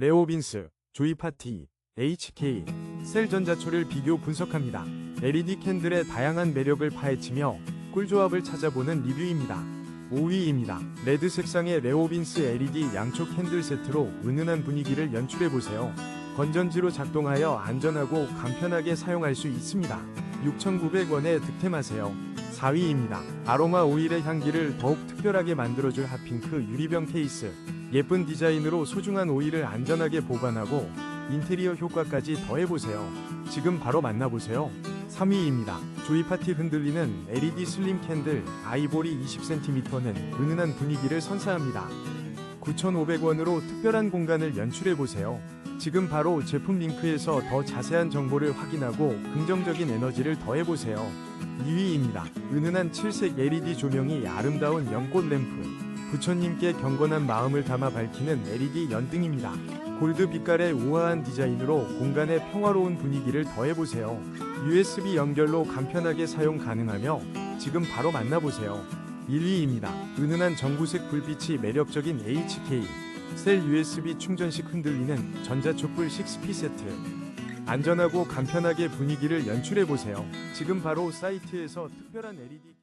레오빈스, 조이파티, HK, 셀전자초를 비교 분석합니다. LED 캔들의 다양한 매력을 파헤치며 꿀조합을 찾아보는 리뷰입니다. 5위입니다. 레드 색상의 레오빈스 LED 양초 캔들 세트로 은은한 분위기를 연출해보세요. 건전지로 작동하여 안전하고 간편하게 사용할 수 있습니다. 6,900원에 득템하세요. 4위입니다. 아로마 오일의 향기를 더욱 특별하게 만들어줄 핫핑크 유리병 케이스. 예쁜 디자인으로 소중한 오일을 안전하게 보관하고 인테리어 효과까지 더해보세요. 지금 바로 만나보세요. 3위입니다. 조이 파티 흔들리는 LED 슬림 캔들 아이보리 20cm는 은은한 분위기를 선사합니다. 9,500원으로 특별한 공간을 연출해보세요. 지금 바로 제품 링크에서 더 자세한 정보를 확인하고 긍정적인 에너지를 더해보세요. 2위입니다. 은은한 칠색 LED 조명이 아름다운 연꽃 램프. 부처님께 경건한 마음을 담아 밝히는 LED 연등입니다. 골드 빛깔의 우아한 디자인으로 공간에 평화로운 분위기를 더해보세요. USB 연결로 간편하게 사용 가능하며 지금 바로 만나보세요. 1위입니다. 은은한 전구색 불빛이 매력적인 HK 셀 USB 충전식 흔들리는 전자촛불 6P 세트 안전하고 간편하게 분위기를 연출해 보세요. 지금 바로 사이트에서 특별한 LED